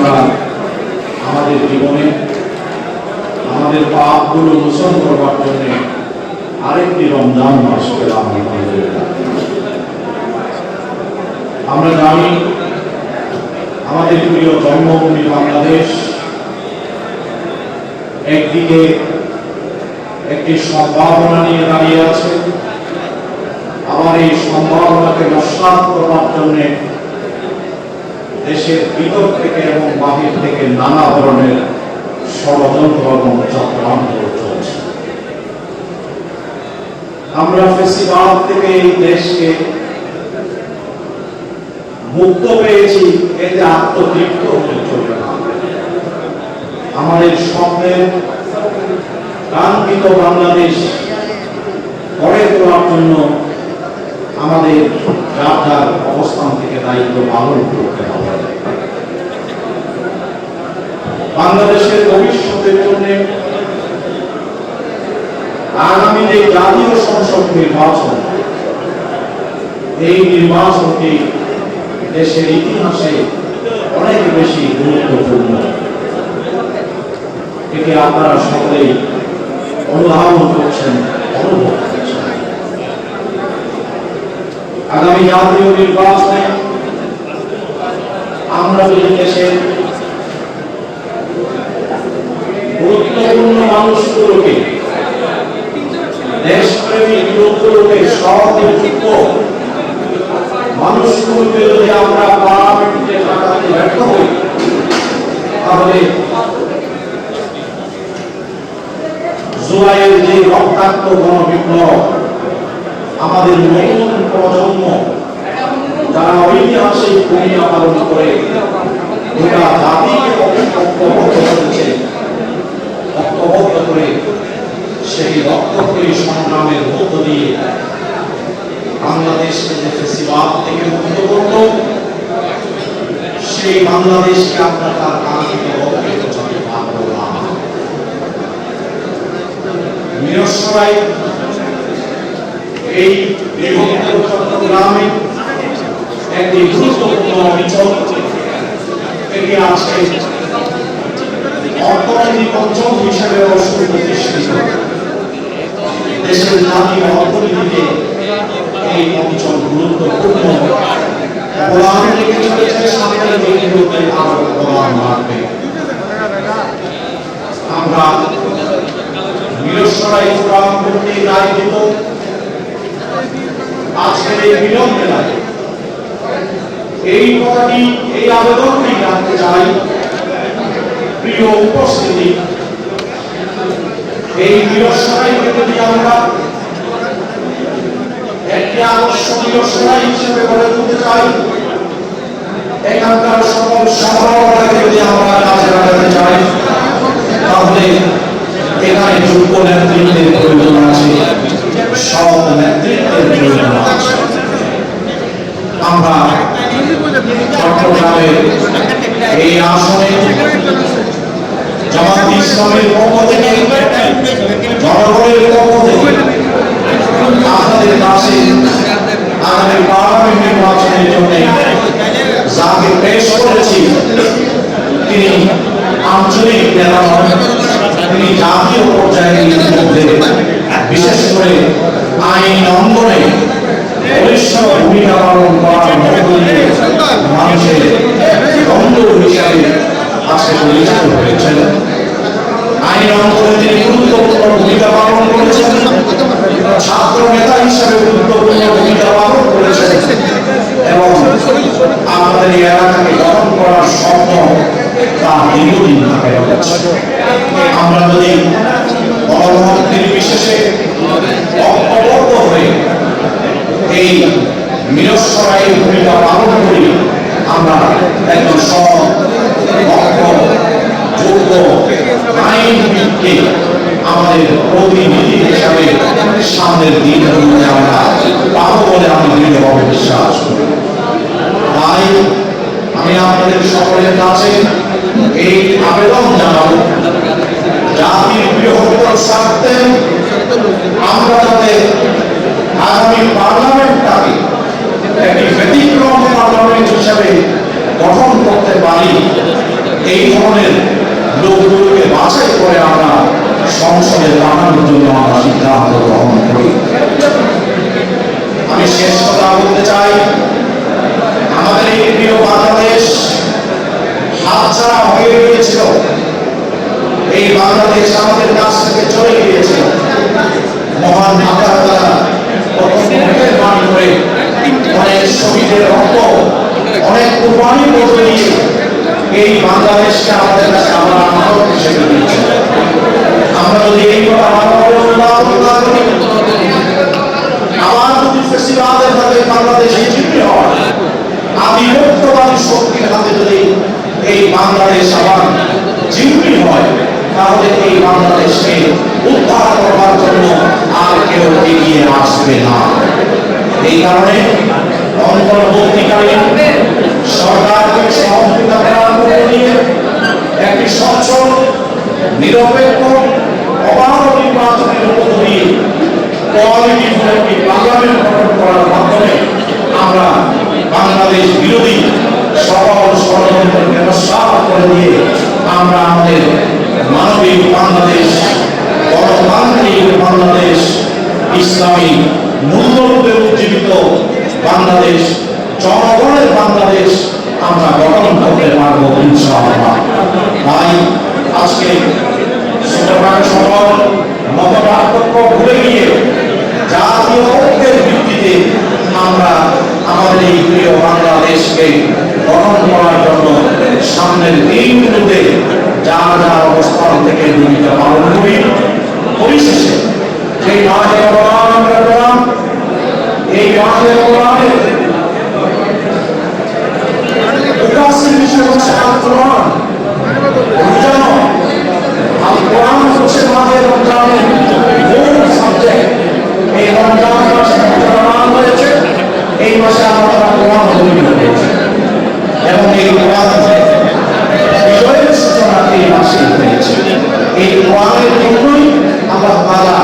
আমরা আমাদের জীবনে, আমাদের পাপগুলো মোচন করবার জন্য আরেকটি রমজান মাস আমরা জানি আমাদের প্রিয় জন্মভূমি বাংলাদেশ একদিকে একটি সম্ভাবনা নিয়ে দাঁড়িয়ে আছে, আবার এই সম্ভাবনাকে নস্বাত করবার জন্য দেশের ভিতর থেকে এবং বাহির থেকে নানা ধরনের ষড়যন্ত্র এবং চক্রান্ত চলছে। আমরা ফেসিবাদ থেকে এই দেশকে মুক্ত পেয়েছি, এতে আত্মতৃপ্ত হতে চলবে না। আমাদের স্বপ্নের কাঙ্ক্ষিত বাংলাদেশ গড়ে তোলার জন্য আমাদের যার যার অবস্থান থেকে দায়িত্ব পালন করতে হবে। বাংলাদেশের ভবিষ্যতের জন্য আগামী যে জাতীয় সংসদ নির্বাচন, এই নির্বাচনটি দেশের ইতিহাসে অনেক বেশি গুরুত্বপূর্ণ। এটি আপনারা সকলেই অনুধাবন করছেন, অনুভব করছেন। আগামী জাতীয় নির্বাচনে আমরা যদি দেশের গুরুত্বপূর্ণ মানুষগুলোকে, দেশপ্রেমিক লোকগুলোকে সহযোগিত মানুষগুলোকে যদি আমরা পার্লামেন্টে পাঠাতে ব্যর্থ হই, তাহলে জুলাইয়ের যে রক্তাক্ত গণবিপ্লব, আমাদের নতুন প্রজন্ম যারা ঐতিহাসিক ভূমিকা পালন করে, গোটা জাতিকে ঐক্যবদ্ধ করেছে ঐক্যবদ্ধ করে সেই রক্তক্ষয়ী সংগ্রামের মধ্য দিয়ে বাংলাদেশকে যে ফেসিবাদ থেকে মুক্ত করল, সেই বাংলাদেশকে আমরা তার কাঙ্ক্ষিত লক্ষ্যে পৌঁছাতে পারব না। মিরসরাই এই বৃহত্তর চট্টগ্রামে একটি গুরুত্বপূর্ণ অঞ্চল এটি আছে অর্থনৈতিক অঞ্চল হিসেবে সুপ্রতিষ্ঠিত দেশের জাতীয় অর্থনীতিতে এই অঞ্চল গুরুত্বপূর্ণ অবদান রেখে চলেছে সামনের দিনগুলোতে আরও অবদান রাখবে আমরা মিরসরাই প্রোগ্রাম করতে দায়িত্ব আজকের এই মিলন মেলায় এই কথাটি, এই আবেদনটি রাখতে চাই। প্রিয় উপস্থিতি, এই মিরসরাইকে যদি আমরা একটি আকর্ষণীয় সরাই হিসেবে গড়ে তুলতে চাই, এখানকার সকল সম্ভাবনাকে যদি আমরা কাজে লাগাতে চাই, তাহলে এখানে যোগ্য নেতৃত্বের প্রয়োজন আছে। সৎ নেতৃত্বের প্রয়োজন আছে। আমরা চট্টগ্রামের এই আসনে জামাত ইসলামের পক্ষ থেকে, জনগণের পক্ষ থেকে আপনাদের কাছে আগামী পার্লামেন্ট নির্বাচনের জন্য যাকে পেশ করেছি, তিনি আঞ্চলিক নেতা তিনি জাতীয় পর্যায়ে মধ্যে বিশেষ করে আইন অঙ্গনে বলিষ্ঠ ভূমিকা পালন করার মধ্য মানুষের দ্বন্দ্ব হিসাবে আজকে পরিচিত হয়েছেন। আইন অঙ্গনে তিনি গুরুত্বপূর্ণ ভূমিকা পালন করেছেন। ছাত্র নেতা হিসাবে গুরুত্বপূর্ণ ভূমিকা পালন করেছেন। এবং আমাদের এলাকাকে গঠন করার স্বপ্ন তার দীর্ঘদিন থাকে আমরা যদি গণভোট নির্বিশেষে ঐক্যবদ্ধ হয়ে এই মিরসরাইয়ের ভূমিকা পালন করি আমরা একজন সৎ যোগ্য আইনবিদকে আমাদের প্রতিনিধি হিসাবে সামনের দিনগুলোতে আমরা পাবো বলে বিশ্বাস করি। তাই আমি আপনাদের সকলের কাছে এই আবেদন জানাব জাতির বৃহত্তর স্বার্থে আমরা যাতে আগামী একটি ব্যতিক্রম পার্লামেন্ট হিসাবে গঠন করতে পারি এই ধরনের লোকগুলোকে বাছাই করে আমরা সংসদে পাঠানোর জন্য আমরা সিদ্ধান্ত গ্রহণ করি আমি শেষ কথা বলতে চাই আমাদের এই প্রিয় বাংলাদেশ হাতছাড়া হয়ে গিয়েছিল এই বাংলাদেশ আমাদের কাছ থেকে চলে গিয়েছিল মহান আল্লাহ তাআলা প্রথম মেহরবান করে অনেক শহীদের রক্ত অনেক কুরবানি মধ্য দিয়ে এই বাংলাদেশকে আমাদের কাছে আবার আমানত হিসেবে দিয়েছে আমরা যদি এই কথা অনুধাবন করি আবার যদি ফেসিবাদের হাতে বাংলাদেশ জিতে হয় আধিপত্যবাদী শক্তির হাতে যদি এই বাংলাদেশ আবার জিম্মি হয়, তাহলে এই বাংলাদেশকে উদ্ধার করবার জন্য আর কেউ এগিয়ে আসবে না। এই কারণে অন্তর্বর্তীকালীন সরকারকে সহযোগিতা করার মধ্য দিয়ে একটি স্বচ্ছ নিরপেক্ষ অবাধ নির্বাচনের মধ্য দিয়ে করার মাধ্যমে আমরা বাংলাদেশ বিরোধী সকল ষড়যন্ত্রকে নস্বাত করে দিয়ে আমরা আমাদের মানবিক বাংলাদেশ, গণতান্ত্রিক বাংলাদেশ, ইসলামী মূল্যবোধে উজ্জীবিত বাংলাদেশ, জনগণের বাংলাদেশ আমরা গঠন করতে পারব ইনশাআল্লাহ। তাই আজকে ছোটখাটো সকল মতপার্থক্য ভুলে গিয়ে জাতীয় ঐক্যের ভিত্তিতে আমরা আমাদের এই প্রিয় বাংলাদেশকে গঠন করার জন্য সামনের দিনগুলোতে যার অবস্থান থেকে ভূমিকা পালন করি। পরিশেষে আমরা এই মাঝে হচ্ছে আল কোরআন বুঝানো আল কোরআন হচ্ছে আমাদের রমজানের মূল সাবজেক্ট এই রমজান মাসে রমজান হয়েছে এই মাসে আমরা কোরআন অবতীর্ণ হয়েছে এবং এই কোরআন বিজয়ের সূচনা এই মাসে হয়েছে এই কোরআনের জন্যই আল্লাহ তাআলা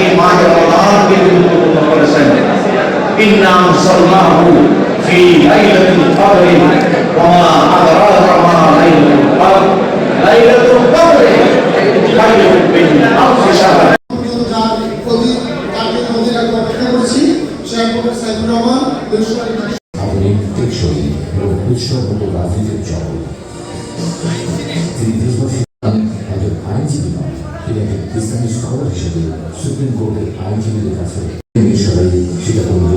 এই মাহে রমজানকে গুরুত্বপূর্ণ করেছেন। ইন্না আরসালনাহু যার প্রতি তাকে নদীর আগে অপেক্ষা করেছি সে অ্যাডভোকেট সাইদুর রহমান বৃহস্পতি আধুনিক টেকসই এবং উৎসবমূলক রাজনীতির চল তিনি দীর্ঘদিন একজন আইনজীবী নন তিনি একজন ইসলামী স্কলার হিসেবে সুপ্রিম কোর্টের আইনজীবীদের কাছে মিরসরাই সীতাকুণ্ড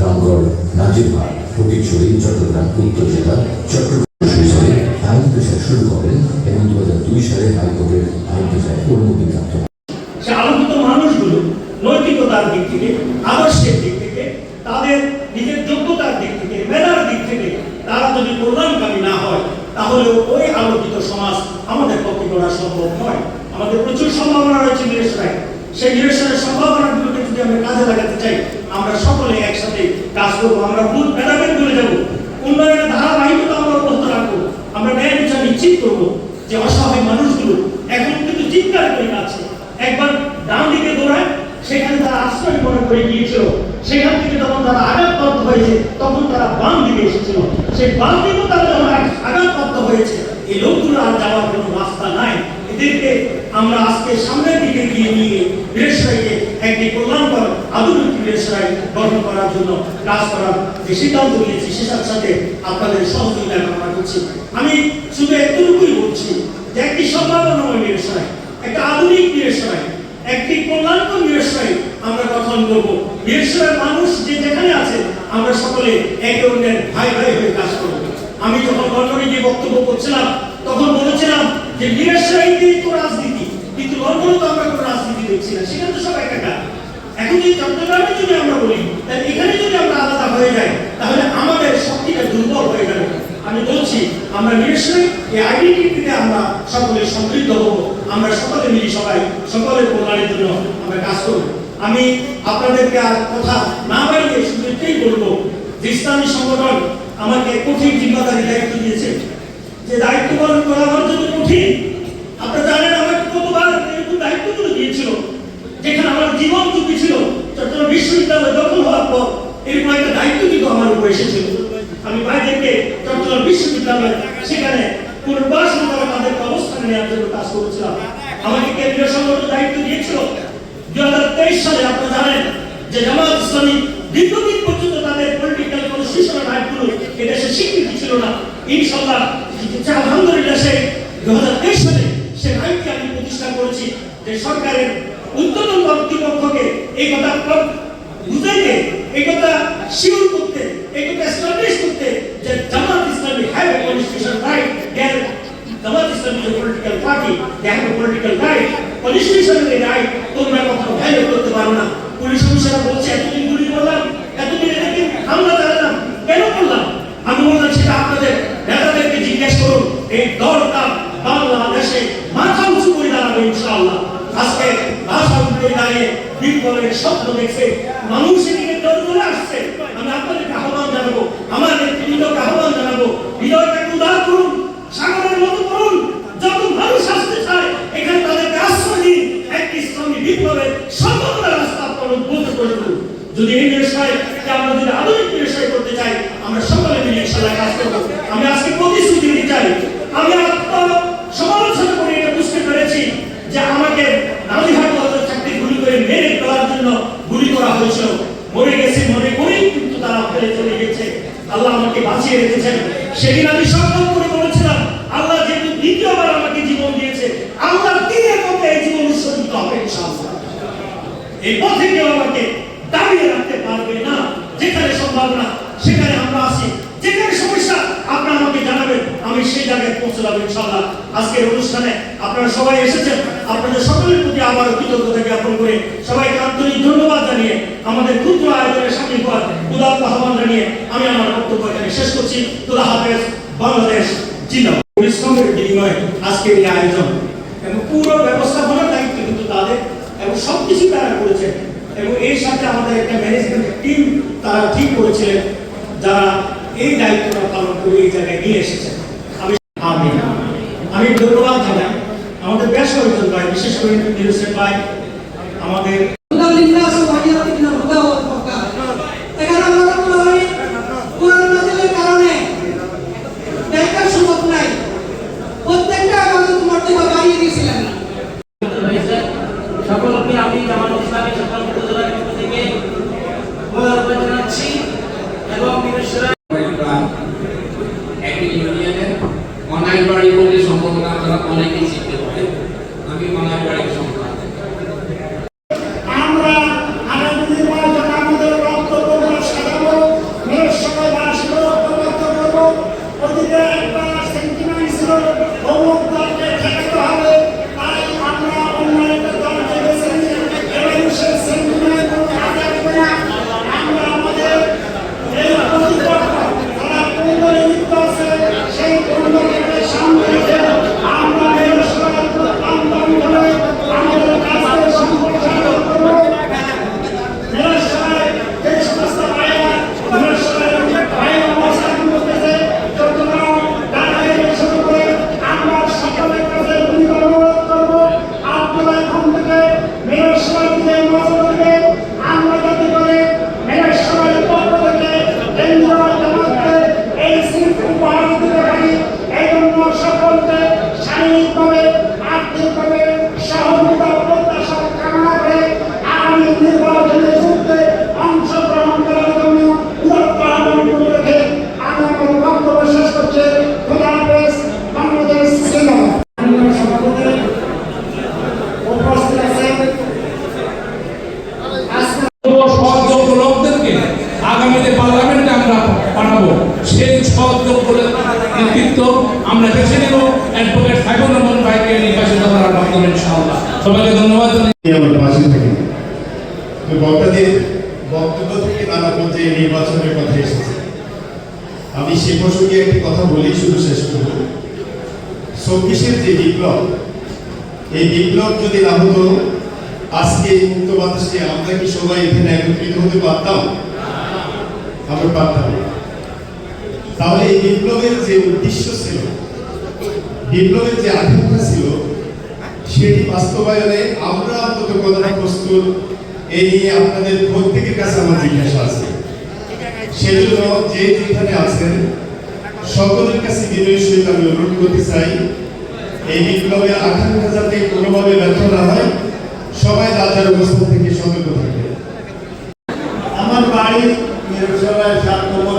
রামগড় নাজিরহাট। ফটিকছড়ি চট্টগ্রাম উত্তর জেলা চট্টগ্রাম শৈশবে আইন পেশা শুরু করেন এবং দু হাজার দুই সালে হাইকোর্টের আইন পেশায় অনুমতি প্রাপ্ত হন। সে আলোকিত মানুষগুলো নৈতিকতার দিক থেকে আদর্শের দিক থেকে তাদের নিজের যোগ্যতার দিক থেকে মেধার দিক থেকে তারা যদি কল্যাণকামী না হয় তাহলে ওই আলোকিত সমাজ আমাদের পক্ষে করা সম্ভব নয় আমাদের প্রচুর সম্ভাবনা রয়েছে নিরেশনায় সেই নিরেশনের সম্ভাবনাগুলোকে যদি আমরা কাজে লাগাতে চাই আমরা সকলে একসাথে কাজ আমরা ভূত ভেদাভেদ করে যাব। উন্নয়নের ধারাবাহিকতা আমরা অব্যাহত রাখব। আমরা ন্যায় বিচার নিশ্চিত করব যে অসহায় মানুষগুলো এখন কিন্তু চিৎকার করে আছে একবার ডান দিকে দৌড়ায়, সেখানে তারা আশ্রয় মনে করে গিয়েছিল। সেখান থেকে যখন তারা আঘাতপ্রাপ্ত হয়েছে, তখন তারা বাম দিকে এসেছিল। সেই বাম দিকেও তারা যখন আঘাতপ্রাপ্ত হয়েছে। এই লোকগুলো আর যাওয়ার কোনো রাস্তা নাই। এদেরকে আমরা আজকে সামনের দিকে গিয়ে নিয়ে বীরেশ্বরাইকে একটি কল্যাণকর আধুনিক বীরেশ্বরাই গঠন করার জন্য কাজ করার যে সিদ্ধান্ত নিয়েছি, সে সাথে আপনাদের সহযোগিতা কামনা করছি। আমি শুধু এতটুকুই বলছি যে একটি সম্ভাবনাময় বীরেশ্বরাই একটা আধুনিক বীরেশ্বরাই একটি কল্যাণকর বীরেশ্বরাই আমরা গঠন করব। বীরেশ্বরের মানুষ যে যেখানে আছে, আমরা সকলে একে অন্যের ভাই ভাই হয়ে কাজ করব। আমি যখন লন্ডনে গিয়ে বক্তব্য করছিলাম, তখন বলেছিলাম যে বীরেশ্বরাইতেই তো রাজনীতি কিন্তু লন্ডনে তো আমরা কোনো রাজনীতি দেখছি না, সেখানে তো সব একাকার এখন যদি চট্টগ্রামে যদি আমরা বলি, তাহলে এখানে যদি আমরা আলাদা হয়ে যাই, তাহলে আমাদের শক্তিটা দুর্বল হয়ে যাবে। আমি বলছি, আমরা নিশ্চয়ই এই আইডেন্টিটিতে আমরা সকলে সমৃদ্ধ হব, আমরা সকলে মিলি সবাই সকলের কল্যাণের জন্য আমরা কাজ করব। আমি আপনাদেরকে আর কথা না বাড়িয়ে শুধু এটাই বলব যে ইসলামী সংগঠন আমাকে কঠিন জিম্মাদারি দায়িত্ব দিয়েছে। যে দায়িত্ব পালন করা আমার জন্য কঠিন, আপনারা জানেন কতবার এরকম দায়িত্বগুলো দিয়েছিল, যেখানে আমার জীবন ঝুঁকি ছিল চট্টগ্রাম বিশ্ববিদ্যালয় দখল হওয়ার পর এরকম একটা দায়িত্ব কিন্তু আমার উপর এসেছিল। আমি বাইরে থেকে চট্টগ্রাম বিশ্ববিদ্যালয়, সেখানে পুনর্বাসন করার নেওয়ার জন্য কাজ করেছিলাম। আমাকে কেন্দ্রীয় সংগঠন দায়িত্ব দিয়েছিল। দুই হাজার তেইশ সালে আপনারা জানেন যে জামাত ইসলামী দীর্ঘদিন পর্যন্ত তাদের পলিটিক্যাল কনস্টিটিউশনাল রাইটগুলো এদেশে স্বীকৃতি ছিল না। ইনশাল্লাহ আলহামদুলিল্লাহ সেই দু হাজার তেইশ সালে প্রতিষ্ঠা করেছি যে সরকারের উদ্যোতন কর্তৃপক্ষকে এই কথা বুঝাইতে, এই কথা শিওর করতে, এই কথা এস্টাবলিশ করতে যে Jamaat Islami have constitution right there Jamaat Islami যে political party they have political right constitutional right তোমরা কখনো ভাইলেট করতে পারো না। পুলিশ অফিসাররা বলছে, এতদিন গুলি করলাম, এতদিন এদেরকে হামলা চালালাম, কেন করলাম? আমি বললাম, সেটা আপনাদের নেতাদেরকে জিজ্ঞেস করুন, এই দলটা বাংলাদেশে মাথা উঁচু করে দাঁড়াবে ইনশাআল্লাহ আজকে ভাষা উঠে দাঁড়িয়ে বিপ্লবের স্বপ্ন দেখছে, মানুষ এদিকে দৌড়ে আসছে। আমি আপনাদেরকে আহ্বান জানাব, আমার নেতৃত্বকে আহ্বান জানাব, হৃদয়টাকে উদার করুন, সাগরের মতো করুন, যত মানুষ আসতে চায়, এখানে তাদেরকে আশ্রয় দিন, একটি ইসলামী বিপ্লবের সম্পূর্ণ রাস্তা আপনারা উদ্বুদ্ধ করে যদি এই ব্যবসায় আমরা যদি আধুনিক ব্যবসায় করতে চাই আমরা সকলে মিলে ইনশাল্লাহ কাজ করব আমি আজকে প্রতিশ্রুতি দিতে চাই আমি আপনার সমালোচনা করে এটা বুঝতে পেরেছি যে আমাকে নালিহাট কলেজের চাকরি গুলি করে মেরে ফেলার জন্য গুলি করা হয়েছিল মরে গেছে মনে করেই কিন্তু তারা ফেলে চলে গেছে আল্লাহ আমাকে বাঁচিয়ে রেখেছেন সেদিন আমি সংকল্প করে বলেছিলাম আল্লাহ যেহেতু দ্বিতীয়বার আমাকে জীবন দিয়েছে আল্লাহ দিনের মধ্যে এই জীবন উৎসর্গিত হবে ইনশাআল্লাহ এই পথে কেউ আমাকে দাঁড়িয়ে রাখতে পারবে না। যেখানে সম্ভাবনা, সেখানে আমরা আসি যেখানে সমস্যা, আপনারা আমাকে জানাবেন। আমি সেই জায়গায় পৌঁছে যাব ইনশাল্লাহ আজকের অনুষ্ঠানে আপনারা সবাই এসেছেন। আপনাদের সকলের প্রতি আবার কৃতজ্ঞতা জ্ঞাপন করে সবাইকে আন্তরিক ধন্যবাদ জানিয়ে আমাদের ক্ষুদ্র আয়োজনে সামিল হওয়ার উদাত্ত আহ্বান জানিয়ে আমি আমার বক্তব্য এখানে শেষ করছি। খুদা হাফেজ, বাংলাদেশ জিন্দাবাদ। পরিশ্রমের বিনিময়ে আজকের এই আয়োজন এবং পুরো তাদের এবং সবকিছু তারা করেছেন। এবং এর সাথে আমাদের একটা ম্যানেজমেন্ট টিম তারা ঠিক করেছিলেন যারা এই দায়িত্বটা পালন করে এই জায়গায় নিয়ে এসেছে আমি আমি আমি ধন্যবাদ জানাই। আমাদের বেশ কয়েকজন ভাই বিশেষ করে নিরুসেন ভাই আমাদের 我要 আমি সে প্রসঙ্গে একটি কথা বলেই শুধু শেষ করব। চব্বিশের যে বিপ্লব, এই বিপ্লব যদি না হতো, আজকে মুক্ত বাতাসে আমরা কি সবাই এখানে একত্রিত হতে পারতাম? আমরা পারতাম না। তাহলে এই বিপ্লবের যে উদ্দেশ্য ছিল, বিপ্লবের যে আকাঙ্ক্ষা ছিল, সেটি বাস্তবায়নে আমরা অন্তত কতটা প্রস্তুত, এই নিয়ে আপনাদের প্রত্যেকের কাছে আমার জিজ্ঞাসা আছে। সেজন্য যে যেখানে আছেন, সকলের কাছে বিনয়ের সহিত আমি অনুরোধ করতে চাই, এই বিপ্লবে আকাঙ্ক্ষা যাতে কোনোভাবে ব্যর্থ না হয়, সবাই যার অবস্থা থেকে সতর্ক থাকে আমার বাড়ি সাত নম্বর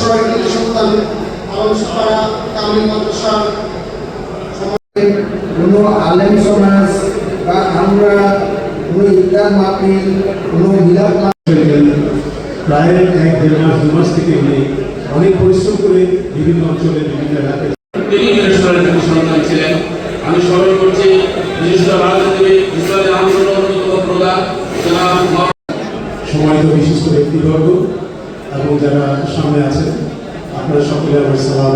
সরকারি সন্তান আলমসাপাড়া কামিল মাদ্রাসার কোনো আলেম সমাজ বা আমরা কোনো ইফতার মাহফিল কোনো মিলাদ প্রায় এক দেড় মাস দু মাস থেকে উনি অনেক পরিশ্রম করে বিভিন্ন অঞ্চলে বিভিন্ন এলাকায় তিনি সন্তান ছিলেন। আমি স্মরণ করছি বিশেষ করে রাজনীতিবিদ ইসলামের আন্দোলন অন্যতম প্রধান জনাব সম্মানিত বিশিষ্ট ব্যক্তিবর্গ এবং যারা সামনে আছেন আপনারা সকলে আমার সালাম